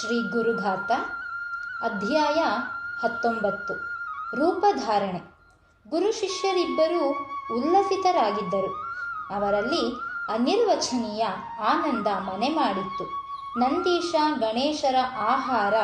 ಶ್ರೀ ಗುರುಘಾತ, ಅಧ್ಯಾಯ ಹತ್ತೊಂಬತ್ತು. ರೂಪಧಾರಣೆ. ಗುರು ಶಿಷ್ಯರಿಬ್ಬರೂ ಉಲ್ಲಸಿತರಾಗಿದ್ದರು. ಅವರಲ್ಲಿ ಅನಿರ್ವಚನೀಯ ಆನಂದ ಮನೆ ಮಾಡಿತ್ತು. ನಂದೀಶ, ಗಣೇಶರ ಆಹಾರ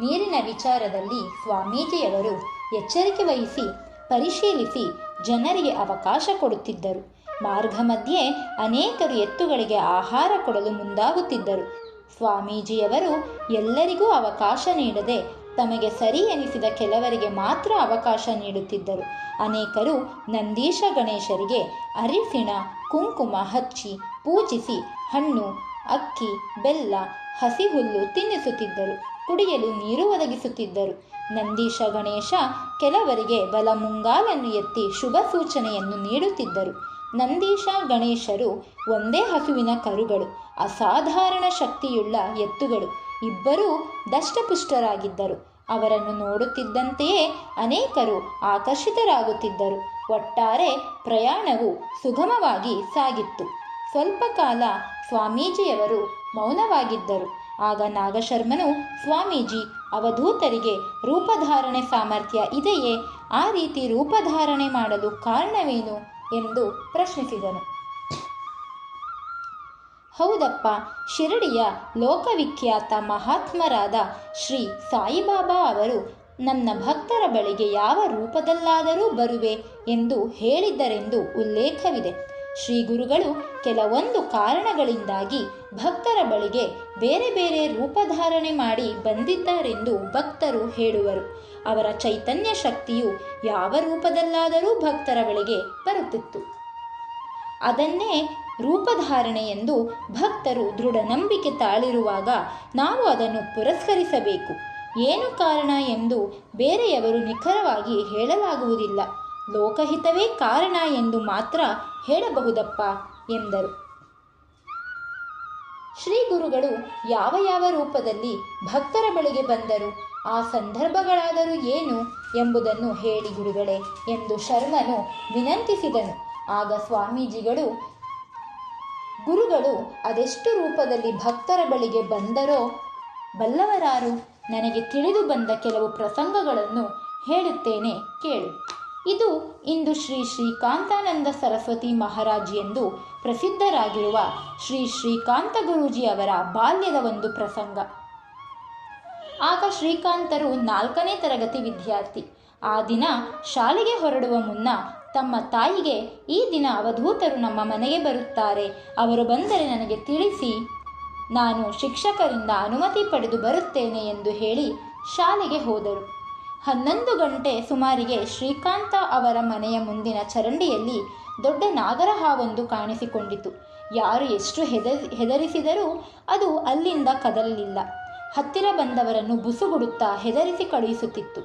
ನೀರಿನ ವಿಚಾರದಲ್ಲಿ ಸ್ವಾಮೀಜಿಯವರು ಎಚ್ಚರಿಕೆ ವಹಿಸಿ, ಪರಿಶೀಲಿಸಿ ಜನರಿಗೆ ಅವಕಾಶ ಕೊಡುತ್ತಿದ್ದರು. ಮಾರ್ಗ ಮಧ್ಯೆ ಅನೇಕರು ಎತ್ತುಗಳಿಗೆ ಆಹಾರ ಕೊಡಲು ಮುಂದಾಗುತ್ತಿದ್ದರು. ಸ್ವಾಮೀಜಿಯವರು ಎಲ್ಲರಿಗೂ ಅವಕಾಶ ನೀಡದೆ ತಮಗೆ ಸರಿ ಎನಿಸಿದ ಕೆಲವರಿಗೆ ಮಾತ್ರ ಅವಕಾಶ ನೀಡುತ್ತಿದ್ದರು. ಅನೇಕರು ನಂದೀಶ ಗಣೇಶರಿಗೆ ಅರಿಶಿಣ, ಕುಂಕುಮ ಹಚ್ಚಿ, ಪೂಜಿಸಿ ಹಣ್ಣು, ಅಕ್ಕಿ, ಬೆಲ್ಲ ಹಸಿ ಹುಲ್ಲು ತಿನ್ನಿಸುತ್ತಿದ್ದರು. ಕುಡಿಯಲು ನೀರು ಒದಗಿಸುತ್ತಿದ್ದರು. ನಂದೀಶ ಗಣೇಶ ಕೆಲವರಿಗೆ ಬಲ ಮುಂಗಾಲನ್ನು ಎತ್ತಿ ಶುಭ ಸೂಚನೆಯನ್ನು ನೀಡುತ್ತಿದ್ದರು. ನಂದೀಶ ಗಣೇಶರು ಒಂದೇ ಹಸುವಿನ ಕರುಗಳು, ಅಸಾಧಾರಣ ಶಕ್ತಿಯುಳ್ಳ ಎತ್ತುಗಳು. ಇಬ್ಬರೂ ದಷ್ಟಪುಷ್ಟರಾಗಿದ್ದರು. ಅವರನ್ನು ನೋಡುತ್ತಿದ್ದಂತೆಯೇ ಅನೇಕರು ಆಕರ್ಷಿತರಾಗುತ್ತಿದ್ದರು. ಒಟ್ಟಾರೆ ಪ್ರಯಾಣವು ಸುಗಮವಾಗಿ ಸಾಗಿತ್ತು. ಸ್ವಲ್ಪ ಕಾಲ ಸ್ವಾಮೀಜಿಯವರು ಮೌನವಾಗಿದ್ದರು. ಆಗ ನಾಗಶರ್ಮನು, ಸ್ವಾಮೀಜಿ, ಅವಧೂತರಿಗೆ ರೂಪಧಾರಣೆ ಸಾಮರ್ಥ್ಯ ಇದೆಯೇ? ಆ ರೀತಿ ರೂಪಧಾರಣೆ ಮಾಡಲು ಕಾರಣವೇನು? ಎಂದು ಪ್ರಶ್ನಿಸಿದನು. ಹೌದಪ್ಪ, ಶಿರಡಿಯ ಲೋಕವಿಖ್ಯಾತ ಮಹಾತ್ಮರಾದ ಶ್ರೀ ಸಾಯಿಬಾಬಾ ಅವರು ನನ್ನ ಭಕ್ತರ ಬಳಿಗೆ ಯಾವ ರೂಪದಲ್ಲಾದರೂ ಬರುವೆ ಎಂದು ಹೇಳಿದ್ದರೆಂದು ಉಲ್ಲೇಖವಿದೆ. ಶ್ರೀ ಗುರುಗಳು ಕೆಲವೊಂದು ಕಾರಣಗಳಿಂದಾಗಿ ಭಕ್ತರ ಬಳಿಗೆ ಬೇರೆ ಬೇರೆ ರೂಪಧಾರಣೆ ಮಾಡಿ ಬಂದಿದ್ದಾರೆಂದು ಭಕ್ತರು ಹೇಳುವರು. ಅವರ ಚೈತನ್ಯ ಶಕ್ತಿಯು ಯಾವ ರೂಪದಲ್ಲಾದರೂ ಭಕ್ತರ ಬಳಿಗೆ ಬರುತ್ತಿತ್ತು. ಅದನ್ನೇ ರೂಪಧಾರಣೆ ಎಂದು ಭಕ್ತರು ದೃಢ ನಂಬಿಕೆ ತಾಳಿರುವಾಗ ನಾವು ಅದನ್ನು ಪುರಸ್ಕರಿಸಬೇಕು. ಏನು ಕಾರಣ ಎಂದು ಬೇರೆಯವರು ನಿಖರವಾಗಿ ಹೇಳಲಾಗುವುದಿಲ್ಲ. ಲೋಕಹಿತವೇ ಕಾರಣ ಎಂದು ಮಾತ್ರ ಹೇಳಬಹುದಪ್ಪ ಎಂದರು. ಶ್ರೀ ಗುರುಗಳು ಯಾವ ಯಾವ ರೂಪದಲ್ಲಿ ಭಕ್ತರ ಬಳಿಗೆ ಬಂದರು, ಆ ಸಂದರ್ಭಗಳಾದರೂ ಏನು ಎಂಬುದನ್ನು ಹೇಳಿ ಗುರುಗಳೇ ಎಂದು ಶರ್ಮನು ವಿನಂತಿಸಿದನು. ಆಗ ಸ್ವಾಮೀಜಿಗಳು, ಗುರುಗಳು ಅದೆಷ್ಟು ರೂಪದಲ್ಲಿ ಭಕ್ತರ ಬಳಿಗೆ ಬಂದರೋ, ಬಲ್ಲವರಾರು, ನನಗೆ ತಿಳಿದು ಬಂದ ಕೆಲವು ಪ್ರಸಂಗಗಳನ್ನು ಹೇಳುತ್ತೇನೆ ಕೇಳು. ಇದು ಇಂದು ಶ್ರೀ ಶ್ರೀಕಾಂತಾನಂದ ಸರಸ್ವತಿ ಮಹಾರಾಜ್ ಎಂದು ಪ್ರಸಿದ್ಧರಾಗಿರುವ ಶ್ರೀ ಶ್ರೀಕಾಂತ ಗುರೂಜಿ ಅವರ ಬಾಲ್ಯದ ಒಂದು ಪ್ರಸಂಗ. ಆಗ ಶ್ರೀಕಾಂತರು ನಾಲ್ಕನೇ ತರಗತಿ ವಿದ್ಯಾರ್ಥಿ. ಆ ದಿನ ಶಾಲೆಗೆ ಹೊರಡುವ ಮುನ್ನ ತಮ್ಮ ತಾಯಿಗೆ ಈ ದಿನ ಅವಧೂತರು ನಮ್ಮ ಮನೆಗೆ ಬರುತ್ತಾರೆ. ಅವರು ಬಂದರೆ ನನಗೆ ತಿಳಿಸಿ. ನಾನು ಶಿಕ್ಷಕರಿಂದ ಅನುಮತಿ ಪಡೆದು ಬರುತ್ತೇನೆ ಎಂದು ಹೇಳಿ ಶಾಲೆಗೆ ಹೋದರು. ಹನ್ನೊಂದು ಗಂಟೆ ಸುಮಾರಿಗೆ ಶ್ರೀಕಾಂತ ಅವರ ಮನೆಯ ಮುಂದಿನ ಚರಂಡಿಯಲ್ಲಿ ದೊಡ್ಡ ನಾಗರ ಹಾವೊಂದು ಕಾಣಿಸಿಕೊಂಡಿತು. ಯಾರು ಎಷ್ಟು ಹೆದ, ಹೆದರಿಸಿದರೂ ಅದು ಅಲ್ಲಿಂದ ಕದಲಲಿಲ್ಲ. ಹತ್ತಿರ ಬಂದವರನ್ನು ಬುಸುಗುಡುತ್ತಾ ಹೆದರಿಸಿ ಕಳುಹಿಸುತ್ತಿತ್ತು.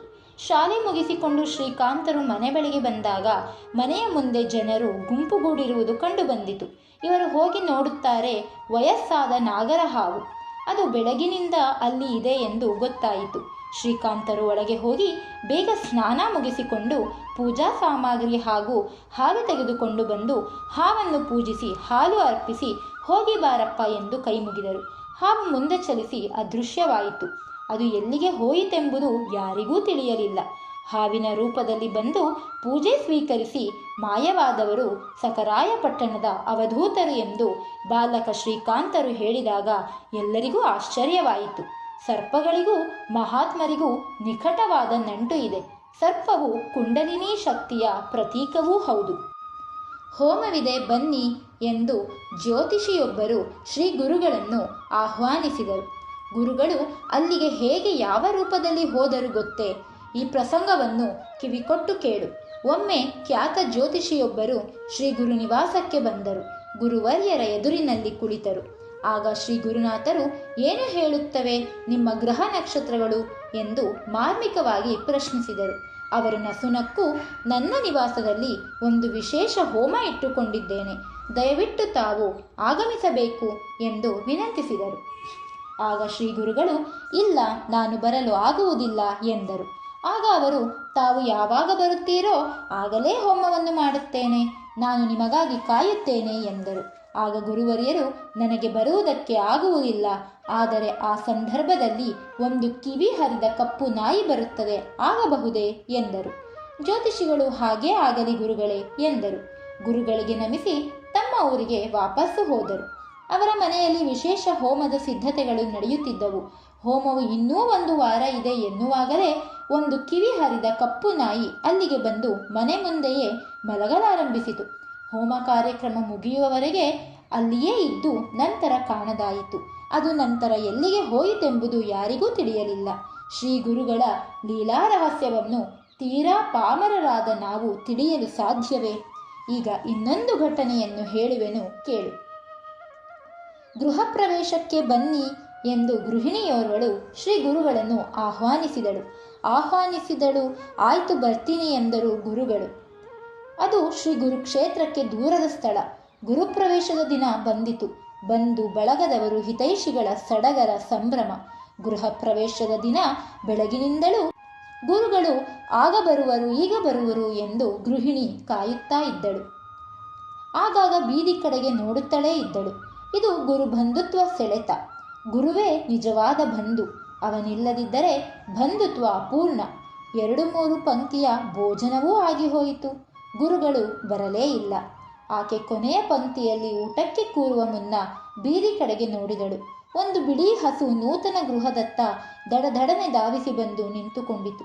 ಶಾಲೆ ಮುಗಿಸಿಕೊಂಡು ಶ್ರೀಕಾಂತರು ಮನೆ ಬಳಿಗೆ ಬಂದಾಗ ಮನೆಯ ಮುಂದೆ ಜನರು ಗುಂಪುಗೂಡಿರುವುದು ಕಂಡುಬಂದಿತು ಇವರು ಹೋಗಿ ನೋಡುತ್ತಾರೆ ವಯಸ್ಸಾದ ನಾಗರ ಹಾವು ಅದು ಬೆಳಗಿನಿಂದ ಅಲ್ಲಿ ಇದೆ ಎಂದು ಗೊತ್ತಾಯಿತು. ಶ್ರೀಕಾಂತರು ಒಳಗೆ ಹೋಗಿ ಬೇಗ ಸ್ನಾನ ಮುಗಿಸಿಕೊಂಡು ಪೂಜಾ ಸಾಮಗ್ರಿ ಹಾಗೂ ಹಾಲು ತೆಗೆದುಕೊಂಡು ಬಂದು ಹಾವನ್ನು ಪೂಜಿಸಿ ಹಾಲು ಅರ್ಪಿಸಿ ಹೋಗಿ ಬಾರಪ್ಪ ಎಂದು ಕೈ ಮುಗಿದರು. ಹಾವು ಮುಂದೆ ಚಲಿಸಿ ಅದೃಶ್ಯವಾಯಿತು. ಅದು ಎಲ್ಲಿಗೆ ಹೋಯಿತೆಂಬುದು ಯಾರಿಗೂ ತಿಳಿಯಲಿಲ್ಲ. ಹಾವಿನ ರೂಪದಲ್ಲಿ ಬಂದು ಪೂಜೆ ಸ್ವೀಕರಿಸಿ ಮಾಯವಾದವರು ಸಕರಾಯಪಟ್ಟಣದ ಅವಧೂತರು ಎಂದು ಬಾಲಕ ಶ್ರೀಕಾಂತರು ಹೇಳಿದಾಗ ಎಲ್ಲರಿಗೂ ಆಶ್ಚರ್ಯವಾಯಿತು. ಸರ್ಪಗಳಿಗೂ ಮಹಾತ್ಮರಿಗೂ ನಿಕಟವಾದ ನಂಟು ಇದೆ. ಸರ್ಪವು ಕುಂಡಲಿನಿ ಶಕ್ತಿಯ ಪ್ರತೀಕವೂ ಹೌದು. ಹೋಮವಿದೆ ಬನ್ನಿ ಎಂದು ಜ್ಯೋತಿಷಿಯೊಬ್ಬರು ಶ್ರೀ ಗುರುಗಳನ್ನು ಆಹ್ವಾನಿಸಿದರು. ಗುರುಗಳು ಅಲ್ಲಿಗೆ ಹೇಗೆ ಯಾವ ರೂಪದಲ್ಲಿ ಹೋದರು ಗೊತ್ತೇ? ಈ ಪ್ರಸಂಗವನ್ನು ಕಿವಿಕೊಟ್ಟು ಕೇಳು. ಒಮ್ಮೆ ಖ್ಯಾತ ಜ್ಯೋತಿಷಿಯೊಬ್ಬರು ಶ್ರೀ ಗುರು ನಿವಾಸಕ್ಕೆ ಬಂದರು. ಗುರುವರ್ಯರ ಎದುರಿನಲ್ಲಿ ಕುಳಿತರು. ಆಗ ಶ್ರೀ ಗುರುನಾಥರು ಏನು ಹೇಳುತ್ತವೆ ನಿಮ್ಮ ಗ್ರಹ ನಕ್ಷತ್ರಗಳು ಎಂದು ಮಾರ್ಮಿಕವಾಗಿ ಪ್ರಶ್ನಿಸಿದರು. ಅವರು ನಸುನಕ್ಕು ನನ್ನ ನಿವಾಸದಲ್ಲಿ ಒಂದು ವಿಶೇಷ ಹೋಮ ಇಟ್ಟುಕೊಂಡಿದ್ದೇನೆ. ದಯವಿಟ್ಟು ತಾವು ಆಗಮಿಸಬೇಕು ಎಂದು ವಿನಂತಿಸಿದರು. ಆಗ ಶ್ರೀ ಗುರುಗಳು, ಇಲ್ಲ, ನಾನು ಬರಲು ಆಗುವುದಿಲ್ಲ ಎಂದರು. ಆಗ ಅವರು, ತಾವು ಯಾವಾಗ ಬರುತ್ತೀರೋ ಆಗಲೇ ಹೋಮವನ್ನು ಮಾಡುತ್ತೇನೆ. ನಾನು ನಿಮಗಾಗಿ ಕಾಯುತ್ತೇನೆ ಎಂದರು. ಆಗ ಗುರುವರಿಯರು, ನನಗೆ ಬರುವುದಕ್ಕೆ ಆಗುವುದಿಲ್ಲ ಆದರೆ ಆ ಸಂದರ್ಭದಲ್ಲಿ ಒಂದು ಕಿವಿ ಹರಿದ ಕಪ್ಪು ನಾಯಿ ಬರುತ್ತದೆ, ಆಗಬಹುದೇ? ಎಂದರು. ಜ್ಯೋತಿಷಿಗಳು, ಹಾಗೇ ಆಗಲಿ ಗುರುಗಳೇ, ಎಂದರು. ಗುರುಗಳಿಗೆ ನಮಿಸಿ ತಮ್ಮ ಊರಿಗೆ ವಾಪಸ್ಸು ಹೋದರು. ಅವರ ಮನೆಯಲ್ಲಿ ವಿಶೇಷ ಹೋಮದ ಸಿದ್ಧತೆಗಳು ನಡೆಯುತ್ತಿದ್ದವು. ಹೋಮವು ಇನ್ನೂ ಒಂದು ವಾರ ಇದೆ ಎನ್ನುವಾಗಲೇ ಒಂದು ಕಿವಿ ಹರಿದ ಕಪ್ಪು ನಾಯಿ ಅಲ್ಲಿಗೆ ಬಂದು ಮನೆ ಮುಂದೆಯೇ ಮಲಗಲಾರಂಭಿಸಿತು. ಹೋಮ ಕಾರ್ಯಕ್ರಮ ಮುಗಿಯುವವರೆಗೆ ಅಲ್ಲಿಯೇ ಇದ್ದು ನಂತರ ಕಾಣದಾಯಿತು. ಅದು ನಂತರ ಎಲ್ಲಿಗೆ ಹೋಯಿತೆಂಬುದು ಯಾರಿಗೂ ತಿಳಿಯಲಿಲ್ಲ. ಶ್ರೀ ಗುರುಗಳ ಲೀಲಾ ರಹಸ್ಯವನ್ನು ತೀರಾ ಪಾಮರರಾದ ನಾವು ತಿಳಿಯಲು ಸಾಧ್ಯವೇ? ಈಗ ಇನ್ನೊಂದು ಘಟನೆಯನ್ನು ಹೇಳುವೆನು, ಕೇಳು. ಗೃಹ ಪ್ರವೇಶಕ್ಕೆ ಬನ್ನಿ ಎಂದು ಗೃಹಿಣಿಯೋರ್ವಳು ಶ್ರೀ ಗುರುಗಳನ್ನು ಆಹ್ವಾನಿಸಿದಳು. ಆಹ್ವಾನಿಸಿದಳು, ಆಯ್ತು ಬರ್ತೀನಿ ಎಂದರು ಗುರುಗಳು. ಅದು ಶ್ರೀ ಗುರುಕ್ಷೇತ್ರಕ್ಕೆ ದೂರದ ಸ್ಥಳ. ಗುರುಪ್ರವೇಶದ ದಿನ ಬಂದಿತು. ಬಂದು ಬಳಗದವರು ಹಿತೈಷಿಗಳ ಸಡಗರ ಸಂಭ್ರಮ. ಗೃಹ ಪ್ರವೇಶದ ದಿನ ಬೆಳಗಿನಿಂದಲೂ ಗುರುಗಳು ಆಗ ಬರುವರು, ಈಗ ಬರುವರು ಎಂದು ಗೃಹಿಣಿ ಕಾಯುತ್ತಾ ಇದ್ದಳು. ಆಗಾಗ ಬೀದಿ ಕಡೆಗೆ ನೋಡುತ್ತಲೇ ಇದ್ದಳು. ಇದು ಗುರು ಬಂಧುತ್ವ ಸೆಳೆತ. ಗುರುವೇ ನಿಜವಾದ ಬಂಧು. ಅವನಿಲ್ಲದಿದ್ದರೆ ಬಂಧುತ್ವ ಅಪೂರ್ಣ. ಎರಡು ಮೂರು ಪಂಕ್ತಿಯ ಭೋಜನವೂ ಆಗಿ ಹೋಯಿತು. ಗುರುಗಳು ಬರಲೇ ಇಲ್ಲ. ಆಕೆ ಕೊನೆಯ ಪಂಕ್ತಿಯಲ್ಲಿ ಊಟಕ್ಕೆ ಕೂರುವ ಮುನ್ನ ಬೀದಿ ಕಡೆಗೆ ನೋಡಿದಳು. ಒಂದು ಬಿಳಿ ಹಸು ನೂತನ ಗೃಹದತ್ತ ದಡದಡನೆ ಧಾವಿಸಿ ಬಂದು ನಿಂತುಕೊಂಡಿತು.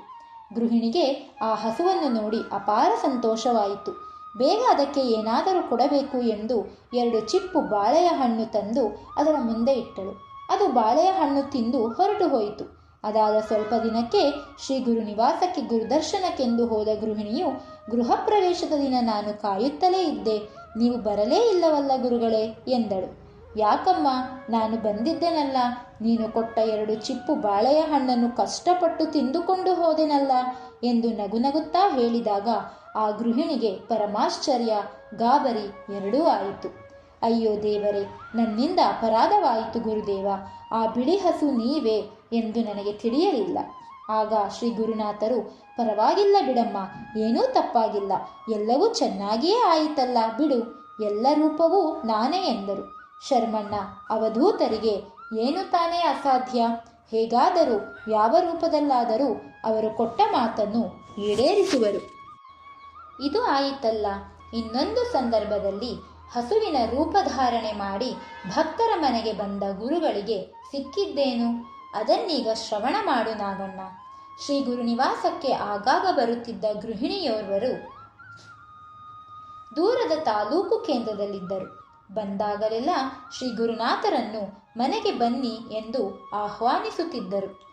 ಗೃಹಿಣಿಗೆ ಆ ಹಸುವನ್ನು ನೋಡಿ ಅಪಾರ ಸಂತೋಷವಾಯಿತು. ಬೇಗ ಅದಕ್ಕೆ ಏನಾದರೂ ಕೊಡಬೇಕು ಎಂದು ಎರಡು ಚಿಪ್ಪು ಬಾಳೆಯ ಹಣ್ಣು ತಂದು ಅದರ ಮುಂದೆ ಇಟ್ಟಳು. ಅದು ಬಾಳೆಯ ಹಣ್ಣು ತಿಂದು ಹೊರಟು ಹೋಯಿತು. ಅದಾದ ಸ್ವಲ್ಪ ದಿನಕ್ಕೆ ಶ್ರೀ ಗುರು ನಿವಾಸಕ್ಕೆ ಗುರುದರ್ಶನಕ್ಕೆಂದು ಹೋದ ಗೃಹಿಣಿಯು, ಗೃಹ ಪ್ರವೇಶದ ದಿನ ನಾನು ಕಾಯುತ್ತಲೇ ಇದ್ದೆ, ನೀವು ಬರಲೇ ಇಲ್ಲವಲ್ಲ ಗುರುಗಳೇ, ಎಂದಳು. ಯಾಕಮ್ಮ, ನಾನು ಬಂದಿದ್ದೆನಲ್ಲ, ನೀನು ಕೊಟ್ಟ ಎರಡು ಚಿಪ್ಪು ಬಾಳೆಯ ಹಣ್ಣನ್ನು ಕಷ್ಟಪಟ್ಟು ತಿಂದುಕೊಂಡು ಹೋದೆನಲ್ಲ, ಎಂದು ನಗುನಗುತ್ತಾ ಹೇಳಿದಾಗ ಆ ಗೃಹಿಣಿಗೆ ಪರಮಾಶ್ಚರ್ಯ, ಗಾಬರಿ ಎರಡೂ ಆಯಿತು. ಅಯ್ಯೋ ದೇವರೇ, ನನ್ನಿಂದ ಅಪರಾಧವಾಯಿತು ಗುರುದೇವ, ಆ ಬಿಳಿ ಹಸು ನೀವೇ ಎಂದು ನನಗೆ ತಿಳಿಯಲಿಲ್ಲ. ಆಗ ಶ್ರೀ ಗುರುನಾಥರು, ಪರವಾಗಿಲ್ಲ ಬಿಡಮ್ಮ, ಏನೂ ತಪ್ಪಾಗಿಲ್ಲ. ಎಲ್ಲವೂ ಚೆನ್ನಾಗಿಯೇ ಆಯಿತಲ್ಲ, ಬಿಡು, ಎಲ್ಲ ರೂಪವೂ ನಾನೇ ಎಂದರು. ಶರ್ಮಣ್ಣ, ಅವಧೂತರಿಗೆ ಏನು ತಾನೇ ಅಸಾಧ್ಯ? ಹೇಗಾದರೂ, ಯಾವ ರೂಪದಲ್ಲಾದರೂ ಅವರು ಕೊಟ್ಟ ಮಾತನ್ನು ಈಡೇರಿಸುವರು. ಇದು ಆಯಿತಲ್ಲ. ಇನ್ನೊಂದು ಸಂದರ್ಭದಲ್ಲಿ ಹಸುವಿನ ರೂಪಧಾರಣೆ ಮಾಡಿ ಭಕ್ತರ ಮನೆಗೆ ಬಂದ ಗುರುಗಳಿಗೆ ಸಿಕ್ಕಿದ್ದೇನು? ಅದನ್ನೀಗ ಶ್ರವಣ ಮಾಡು ನಾಗಣ್ಣ. ಶ್ರೀ ಗುರು ನಿವಾಸಕ್ಕೆ ಆಗಾಗ ಬರುತ್ತಿದ್ದ ಗೃಹಿಣಿಯೋರ್ವರು ದೂರದ ತಾಲೂಕು ಕೇಂದ್ರದಲ್ಲಿದ್ದರು. ಬಂದಾಗಲೆಲ್ಲ ಶ್ರೀ ಗುರುನಾಥರನ್ನು ಮನೆಗೆ ಬನ್ನಿ ಎಂದು ಆಹ್ವಾನಿಸುತ್ತಿದ್ದರು.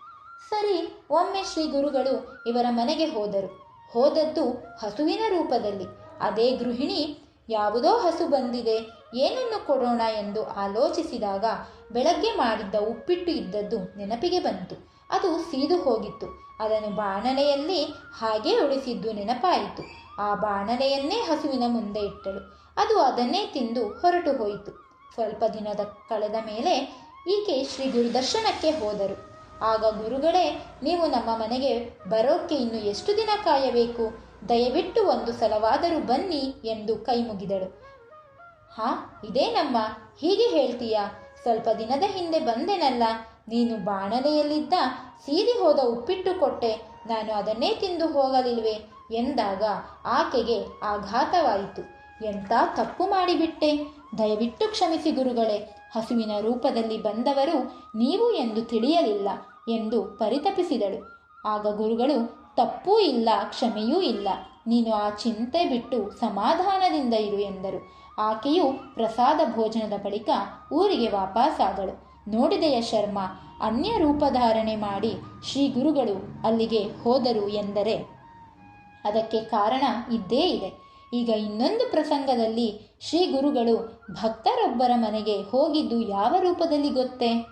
ಸರಿ, ಒಮ್ಮೆ ಶ್ರೀ ಗುರುಗಳು ಇವರ ಮನೆಗೆ ಹೋದರು. ಹೋದದ್ದು ಹಸುವಿನ ರೂಪದಲ್ಲಿ. ಅದೇ ಗೃಹಿಣಿ ಯಾವುದೋ ಹಸು ಬಂದಿದೆ. ಏನನ್ನು ಕೊಡೋಣ ಎಂದು ಆಲೋಚಿಸಿದಾಗ ಬೆಳಗ್ಗೆ ಮಾಡಿದ್ದ ಉಪ್ಪಿಟ್ಟು ಇದ್ದದ್ದು ನೆನಪಿಗೆ ಬಂತು. ಅದು ಸೀದು ಹೋಗಿತ್ತು. ಅದನ್ನು ಬಾಣಲೆಯಲ್ಲಿ ಹಾಗೆ ಉಳಿಸಿದ್ದು ನೆನಪಾಯಿತು. ಆ ಬಾಣಲೆಯನ್ನೇ ಹಸುವಿನ ಮುಂದೆ ಇಟ್ಟಳು. ಅದು ಅದನ್ನೇ ತಿಂದು ಹೊರಟು ಹೋಯಿತು. ಸ್ವಲ್ಪ ದಿನದ ಕಳೆದ ಮೇಲೆ ಈಕೆ ಶ್ರೀ ಗುರುದರ್ಶನಕ್ಕೆ ಹೋದರು. ಆಗ ಗುರುಗಳೇ, ನೀವು ನಮ್ಮ ಮನೆಗೆ ಬರೋಕ್ಕೆ ಇನ್ನು ಎಷ್ಟು ದಿನ ಕಾಯಬೇಕು? ದಯವಿಟ್ಟು ಒಂದು ಸಲವಾದರೂ ಬನ್ನಿ ಎಂದು ಕೈ ಮುಗಿದಳು ಹಾ ಇದೇನಮ್ಮ ಹೀಗೆ ಹೇಳ್ತೀಯಾ? ಸ್ವಲ್ಪ ದಿನದ ಹಿಂದೆ ಬಂದೆನಲ್ಲ. ನೀನು ಬಾಣಲೆಯಲ್ಲಿದ್ದ ಸೀದಿ ಹೋದ ಉಪ್ಪಿಟ್ಟು ಕೊಟ್ಟೆ. ನಾನು ಅದನ್ನೇ ತಿಂದು ಹೋಗಲಿಲ್ವೆ? ಎಂದಾಗ ಆಕೆಗೆ ಆಘಾತವಾಯಿತು. ಎಂಥ ತಪ್ಪು ಮಾಡಿಬಿಟ್ಟೆ? ದಯವಿಟ್ಟು ಕ್ಷಮಿಸಿ ಗುರುಗಳೇ. ಹಸುವಿನ ರೂಪದಲ್ಲಿ ಬಂದವರು ನೀವು ಎಂದು ತಿಳಿಯಲಿಲ್ಲ ಎಂದು ಪರಿತಪಿಸಿದಳು. ಆಗ ಗುರುಗಳು, ತಪ್ಪೂ ಇಲ್ಲ, ಕ್ಷಮೆಯೂ ಇಲ್ಲ. ನೀನು ಆ ಚಿಂತೆ ಬಿಟ್ಟು ಸಮಾಧಾನದಿಂದ ಇರು ಎಂದರು. ಆಕೆಯು ಪ್ರಸಾದ ಭೋಜನದ ಬಳಿಕ ಊರಿಗೆ ವಾಪಸ್ಸಾದಳು ನೋಡಿದೆಯ ಶರ್ಮ, ಅನ್ಯ ರೂಪಧಾರಣೆ ಮಾಡಿ ಶ್ರೀ ಗುರುಗಳು ಅಲ್ಲಿಗೆ ಹೋದರು ಎಂದರೆ? ಅದಕ್ಕೆ ಕಾರಣ ಇದ್ದೇ ಇದೆ. ಈಗ ಇನ್ನೊಂದು ಪ್ರಸಂಗದಲ್ಲಿ ಶ್ರೀ ಗುರುಗಳು ಭಕ್ತರೊಬ್ಬರ ಮನೆಗೆ ಹೋಗಿದ್ದು ಯಾವ ರೂಪದಲ್ಲಿ ಗೊತ್ತೇ?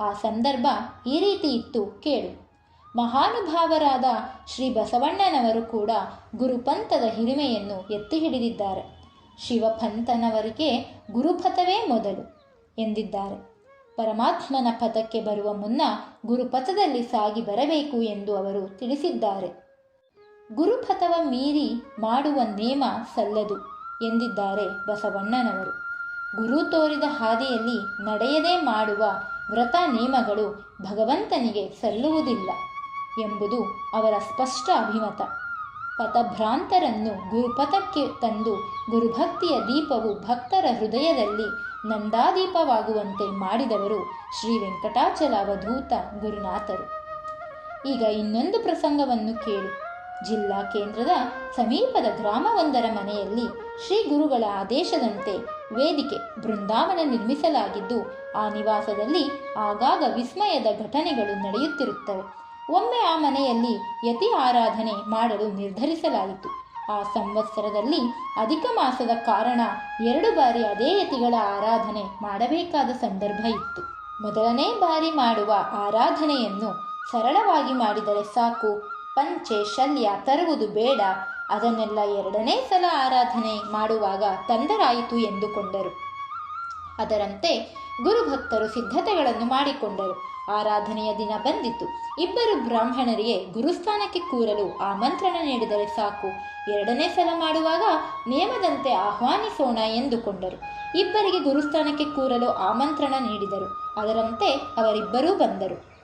ಆ ಸಂದರ್ಭ ಈ ರೀತಿ ಇತ್ತು ಕೇಳು. ಮಹಾನುಭಾವರಾದ ಶ್ರೀ ಬಸವಣ್ಣನವರು ಕೂಡ ಗುರುಪಂಥದ ಹಿರಿಮೆಯನ್ನು ಎತ್ತಿ ಹಿಡಿದಿದ್ದಾರೆ. ಶಿವಪಂಥನವರಿಗೆ ಗುರುಪಥವೇ ಮೊದಲು ಎಂದಿದ್ದಾರೆ. ಪರಮಾತ್ಮನ ಪಥಕ್ಕೆ ಬರುವ ಮುನ್ನ ಗುರುಪಥದಲ್ಲಿ ಸಾಗಿ ಬರಬೇಕು ಎಂದು ಅವರು ತಿಳಿಸಿದ್ದಾರೆ. ಗುರುಪಥವ ಮೀರಿ ಮಾಡುವ ನೇಮ ಸಲ್ಲದು ಎಂದಿದ್ದಾರೆ ಬಸವಣ್ಣನವರು. ಗುರು ತೋರಿದ ಹಾದಿಯಲ್ಲಿ ನಡೆಯದೇ ಮಾಡುವ ವ್ರತ ನೇಮಗಳು ಭಗವಂತನಿಗೆ ಸಲ್ಲುವುದಿಲ್ಲ ಎಂಬುದು ಅವರ ಸ್ಪಷ್ಟ ಅಭಿಮತ. ಪಥಭ್ರಾಂತರನ್ನು ಗುರುಪಥಕ್ಕೆ ತಂದು ಗುರುಭಕ್ತಿಯ ದೀಪವು ಭಕ್ತರ ಹೃದಯದಲ್ಲಿ ನಂದಾದೀಪವಾಗುವಂತೆ ಮಾಡಿದವರು ಶ್ರೀ ವೆಂಕಟಾಚಲ ಅವಧೂತ ಗುರುನಾಥರು. ಈಗ ಇನ್ನೊಂದು ಪ್ರಸಂಗವನ್ನು ಕೇಳಿ. ಜಿಲ್ಲಾ ಕೇಂದ್ರದ ಸಮೀಪದ ಗ್ರಾಮವೊಂದರ ಮನೆಯಲ್ಲಿ ಶ್ರೀ ಗುರುಗಳ ಆದೇಶದಂತೆ ವೇದಿಕೆ, ಬೃಂದಾವನ ನಿರ್ಮಿಸಲಾಗಿದ್ದು, ಆ ನಿವಾಸದಲ್ಲಿ ಆಗಾಗ ವಿಸ್ಮಯದ ಘಟನೆಗಳು ನಡೆಯುತ್ತಿರುತ್ತವೆ. ಒಮ್ಮೆ ಆ ಮನೆಯಲ್ಲಿ ಯತಿ ಆರಾಧನೆ ಮಾಡಲು ನಿರ್ಧರಿಸಲಾಯಿತು. ಆ ಸಂವತ್ಸರದಲ್ಲಿ ಅಧಿಕ ಮಾಸದ ಕಾರಣ ಎರಡು ಬಾರಿ ಅದೇ ಯತಿಗಳ ಆರಾಧನೆ ಮಾಡಬೇಕಾದ ಸಂದರ್ಭ ಇತ್ತು. ಮೊದಲನೇ ಬಾರಿ ಮಾಡುವ ಆರಾಧನೆಯನ್ನು ಸರಳವಾಗಿ ಮಾಡಿದರೆ ಸಾಕು. ಪಂಚೆ ಶಲ್ಯ ತರುವುದು ಬೇಡ. ಅದನ್ನೆಲ್ಲ ಎರಡನೇ ಸಲ ಆರಾಧನೆ ಮಾಡುವಾಗ ತಂದರಾಯಿತು ಎಂದುಕೊಂಡರು. ಅದರಂತೆ ಗುರುಭಕ್ತರು ಸಿದ್ಧತೆಗಳನ್ನು ಮಾಡಿಕೊಂಡರು. ಆರಾಧನೆಯ ದಿನ ಬಂದಿತು ಇಬ್ಬರು ಬ್ರಾಹ್ಮಣರಿಗೆ ಗುರುಸ್ಥಾನಕ್ಕೆ ಕೂರಲು ಆಮಂತ್ರಣ ನೀಡಿದರೆ ಸಾಕು. ಎರಡನೇ ಸಲ ಮಾಡುವಾಗ ನಿಯಮದಂತೆ ಆಹ್ವಾನಿಸೋಣ ಎಂದುಕೊಂಡರು. ಇಬ್ಬರಿಗೆ ಗುರುಸ್ಥಾನಕ್ಕೆ ಕೂರಲು ಆಮಂತ್ರಣ ನೀಡಿದರು. ಅದರಂತೆ ಅವರಿಬ್ಬರೂ ಬಂದರು.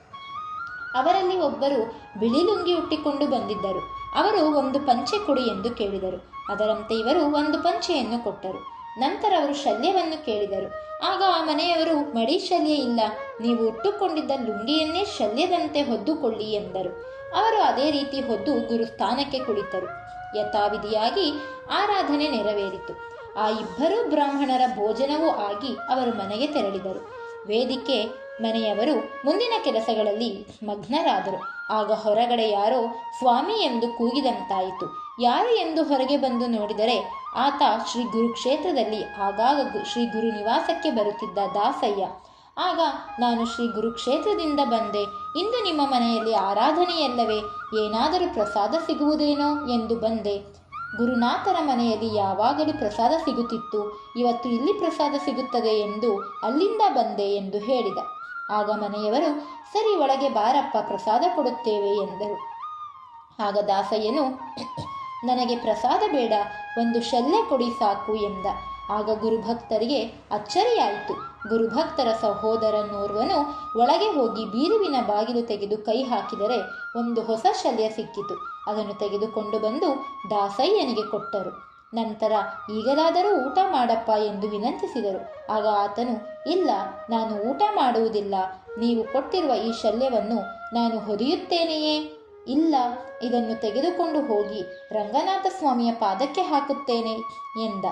ಅವರಲ್ಲಿ ಒಬ್ಬರು ಬಿಳಿ ಲುಂಗಿ ಉಟ್ಟಿಕೊಂಡು ಬಂದಿದ್ದರು. ಅವರು ಒಂದು ಪಂಚೆ ಕೊಡಿ ಎಂದು ಕೇಳಿದರು. ಅದರಂತೆ ಇವರು ಒಂದು ಪಂಚೆಯನ್ನು ಕೊಟ್ಟರು. ನಂತರ ಅವರು ಶಲ್ಯವನ್ನು ಕೇಳಿದರು. ಆಗ ಆ ಮನೆಯವರು, ಮಡಿ ಶಲ್ಯ ಇಲ್ಲ, ನೀವು ಉಟ್ಟುಕೊಂಡಿದ್ದ ಲುಂಗಿಯನ್ನೇ ಶಲ್ಯದಂತೆ ಹೊದ್ದುಕೊಳ್ಳಿ ಎಂದರು. ಅವರು ಅದೇ ರೀತಿ ಹೊದ್ದು ಗುರುಸ್ಥಾನಕ್ಕೆ ಕುಳಿತರು. ಯಥಾವಿಧಿಯಾಗಿ ಆರಾಧನೆ ನೆರವೇರಿತು. ಆ ಇಬ್ಬರು ಬ್ರಾಹ್ಮಣರ ಭೋಜನವೂ ಆಗಿ ಅವರು ಮನೆಗೆ ತೆರಳಿದರು. ವೇದಿಕೆ ಮನೆಯವರು ಮುಂದಿನ ಕೆಲಸಗಳಲ್ಲಿ ಮಗ್ನರಾದರು. ಆಗ ಹೊರಗಡೆ ಯಾರೋ ಸ್ವಾಮಿ ಎಂದು ಕೂಗಿದಂತಾಯಿತು. ಯಾರು ಎಂದು ಹೊರಗೆ ಬಂದು ನೋಡಿದರೆ ಆತ ಶ್ರೀ ಗುರುಕ್ಷೇತ್ರದಲ್ಲಿ, ಆಗಾಗ ಶ್ರೀ ಗುರು ನಿವಾಸಕ್ಕೆ ಬರುತ್ತಿದ್ದ ದಾಸಯ್ಯ. ಆಗ ನಾನು ಶ್ರೀ ಗುರುಕ್ಷೇತ್ರದಿಂದ ಬಂದೆ. ಇಂದು ನಿಮ್ಮ ಮನೆಯಲ್ಲಿ ಆರಾಧನೆಯಲ್ಲವೇ? ಏನಾದರೂ ಪ್ರಸಾದ ಸಿಗುವುದೇನೋ ಎಂದು ಬಂದೆ. ಗುರುನಾಥರ ಮನೆಯಲ್ಲಿ ಯಾವಾಗಲೂ ಪ್ರಸಾದ ಸಿಗುತ್ತಿತ್ತು. ಇವತ್ತು ಇಲ್ಲಿ ಪ್ರಸಾದ ಸಿಗುತ್ತದೆ ಎಂದು ಅಲ್ಲಿಂದ ಬಂದೆ ಎಂದು ಹೇಳಿದ. ಆಗ ಮನೆಯವರು, ಸರಿ, ಒಳಗೆ ಬಾರಪ್ಪ, ಪ್ರಸಾದ ಕೊಡುತ್ತೇವೆ, ಎಂದರು. ಆಗ ದಾಸಯ್ಯನು, ನನಗೆ ಪ್ರಸಾದ ಬೇಡ, ಒಂದು ಶಲ್ಯ ಕೊಡಿ ಸಾಕು, ಎಂದ. ಆಗ ಗುರುಭಕ್ತರಿಗೆ ಅಚ್ಚರಿಯಾಯಿತು. ಗುರುಭಕ್ತರ ಸಹೋದರನೋರ್ವನು ಒಳಗೆ ಹೋಗಿ ಬೀರುವಿನ ಬಾಗಿಲು ತೆಗೆದು ಕೈ ಹಾಕಿದರೆ ಒಂದು ಹೊಸ ಶಲ್ಯ ಸಿಕ್ಕಿತು. ಅದನ್ನು ತೆಗೆದುಕೊಂಡು ಬಂದು ದಾಸಯ್ಯನಿಗೆ ಕೊಟ್ಟರು. ನಂತರ ಈಗಲಾದರೂ ಊಟ ಮಾಡಪ್ಪ ಎಂದು ವಿನಂತಿಸಿದರು. ಆಗ ಆತನು, ಇಲ್ಲ, ನಾನು ಊಟ ಮಾಡುವುದಿಲ್ಲ. ನೀವು ಕೊಟ್ಟಿರುವ ಈ ಶಲ್ಯವನ್ನು ನಾನು ಹೊರಿಯುತ್ತೇನೆಯೇ ಇಲ್ಲ, ಇದನ್ನು ತೆಗೆದುಕೊಂಡು ಹೋಗಿ ರಂಗನಾಥ ಸ್ವಾಮಿಯ ಪಾದಕ್ಕೆ ಹಾಕುತ್ತೇನೆ ಎಂದ.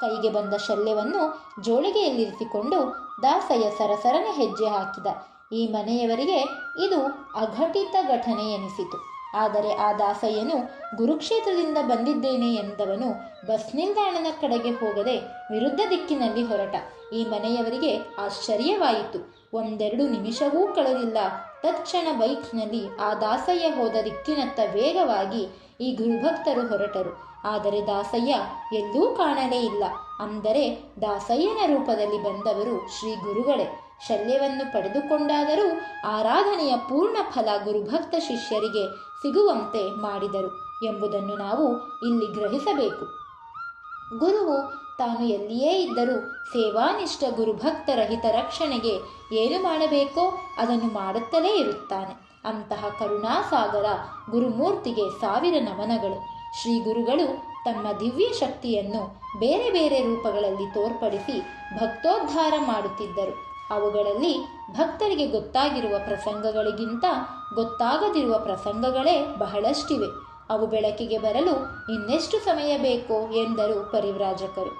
ಕೈಗೆ ಬಂದ ಶಲ್ಯವನ್ನು ಜೋಳಿಗೆಯಲ್ಲಿರಿಸಿಕೊಂಡು ದಾಸಯ್ಯ ಸರಸರನೆ ಹೆಜ್ಜೆ ಹಾಕಿದ. ಈ ಮನೆಯವರಿಗೆ ಇದು ಅಘಟಿತ ಘಟನೆ ಎನಿಸಿತು. ಆದರೆ ಆ ದಾಸಯ್ಯನು, ಗುರುಕ್ಷೇತ್ರದಿಂದ ಬಂದಿದ್ದೇನೆ ಎಂದವನು ಬಸ್ ನಿಲ್ದಾಣದ ಕಡೆಗೆ ಹೋಗದೆ ವಿರುದ್ಧ ದಿಕ್ಕಿನಲ್ಲಿ ಹೊರಟ. ಈ ಮನೆಯವರಿಗೆ ಆಶ್ಚರ್ಯವಾಯಿತು. ಒಂದೆರಡು ನಿಮಿಷವೂ ಕಳೆದಿಲ್ಲ. ತಕ್ಷಣ ಬೈಕ್ನಲ್ಲಿ ಆ ದಾಸಯ್ಯ ಹೋದ ದಿಕ್ಕಿನತ್ತ ವೇಗವಾಗಿ ಈ ಗುರುಭಕ್ತರು ಹೊರಟರು. ಆದರೆ ದಾಸಯ್ಯ ಎಲ್ಲೂ ಕಾಣಲೇ ಇಲ್ಲ. ಅಂದರೆ ದಾಸಯ್ಯನ ರೂಪದಲ್ಲಿ ಬಂದವರು ಶ್ರೀ ಗುರುಗಳೇ. ಶಲ್ಯವನ್ನು ಪಡೆದುಕೊಂಡಾದರೂ ಆರಾಧನೆಯ ಪೂರ್ಣ ಫಲ ಗುರುಭಕ್ತ ಶಿಷ್ಯರಿಗೆ ಸಿಗುವಂತೆ ಮಾಡಿದರು ಎಂಬುದನ್ನು ನಾವು ಇಲ್ಲಿ ಗ್ರಹಿಸಬೇಕು. ಗುರುವು ತಾನು ಎಲ್ಲಿಯೇ ಇದ್ದರೂ ಸೇವಾನಿಷ್ಠ ಗುರುಭಕ್ತರ ಹಿತರಕ್ಷಣೆಗೆ ಏನು ಮಾಡಬೇಕೋ ಅದನ್ನು ಮಾಡುತ್ತಲೇ ಇರುತ್ತಾನೆ. ಅಂತಹ ಕರುಣಾಸಾಗರ ಗುರುಮೂರ್ತಿಗೆ ಸಾವಿರ ನಮನಗಳು. ಶ್ರೀ ಗುರುಗಳು ತಮ್ಮ ದಿವ್ಯ ಶಕ್ತಿಯನ್ನು ಬೇರೆ ಬೇರೆ ರೂಪಗಳಲ್ಲಿ ತೋರ್ಪಡಿಸಿ ಭಕ್ತೋದ್ಧಾರ ಮಾಡುತ್ತಿದ್ದರು. ಅವುಗಳಲ್ಲಿ ಭಕ್ತರಿಗೆ ಗೊತ್ತಾಗಿರುವ ಪ್ರಸಂಗಗಳಿಗಿಂತ ಗೊತ್ತಾಗದಿರುವ ಪ್ರಸಂಗಗಳೇ ಬಹಳಷ್ಟಿವೆ. ಅವು ಬೆಳಕಿಗೆ ಬರಲು ಇನ್ನೆಷ್ಟು ಸಮಯ ಬೇಕೋ ಎಂದರು ಪರಿವ್ರಾಜಕರು.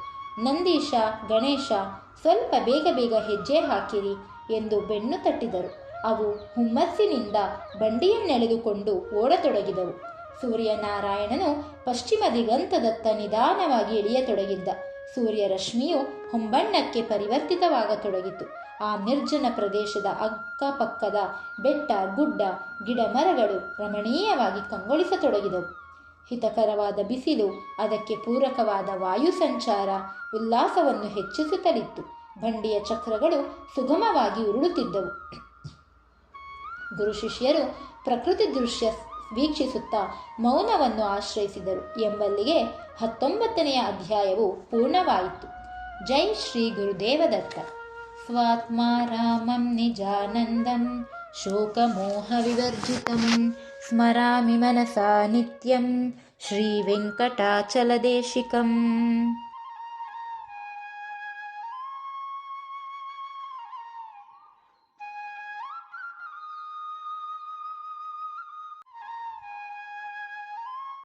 ನಂದೀಶ, ಗಣೇಶ, ಸ್ವಲ್ಪ ಬೇಗ ಬೇಗ ಹೆಜ್ಜೆ ಹಾಕಿರಿ ಎಂದು ಬೆನ್ನು ತಟ್ಟಿದರು. ಅವು ಹುಮ್ಮಸ್ಸಿನಿಂದ ಬಂಡಿಯನ್ನೆಳೆದುಕೊಂಡು ಓಡತೊಡಗಿದವು. ಸೂರ್ಯನಾರಾಯಣನು ಪಶ್ಚಿಮ ದಿಗಂತದತ್ತ ನಿಧಾನವಾಗಿ ಇಳಿಯತೊಡಗಿದ್ದ ಸೂರ್ಯರಶ್ಮಿಯು ಹೊಂಬಣ್ಣಕ್ಕೆ ಪರಿವರ್ತಿತವಾಗತೊಡಗಿತು. ಆ ನಿರ್ಜನ ಪ್ರದೇಶದ ಅಕ್ಕಪಕ್ಕದ ಬೆಟ್ಟ, ಗುಡ್ಡ ಗಿಡ ಮರಗಳು ರಮಣೀಯವಾಗಿ ಕಂಗೊಳಿಸತೊಡಗಿದವು. ಹಿತಕರವಾದ ಬಿಸಿಲು, ಅದಕ್ಕೆ ಪೂರಕವಾದ ವಾಯು ಸಂಚಾರ, ಉಲ್ಲಾಸವನ್ನು ಹೆಚ್ಚಿಸುತ್ತಲಿತ್ತು. ಬಂಡಿಯ ಚಕ್ರಗಳು ಸುಗಮವಾಗಿ ಉರುಳುತ್ತಿದ್ದವು. ಗುರು ಶಿಷ್ಯರು ಪ್ರಕೃತಿ ದೃಶ್ಯ ವೀಕ್ಷಿಸುತ್ತಾ ಮೌನವನ್ನು ಆಶ್ರಯಿಸಿದರು ಎಂಬಲ್ಲಿಗೆ ಹತ್ತೊಂಬತ್ತನೆಯ ಅಧ್ಯಾಯವು ಪೂರ್ಣವಾಯಿತು ಜೈ ಶ್ರೀ ಗುರುದೇವದತ್ತ स्वात्मा रामं निजानन्दं शोकमोहविवर्जितं स्मरामि मनसा नित्यं श्रीवेङ्कटाचलदेशिकम्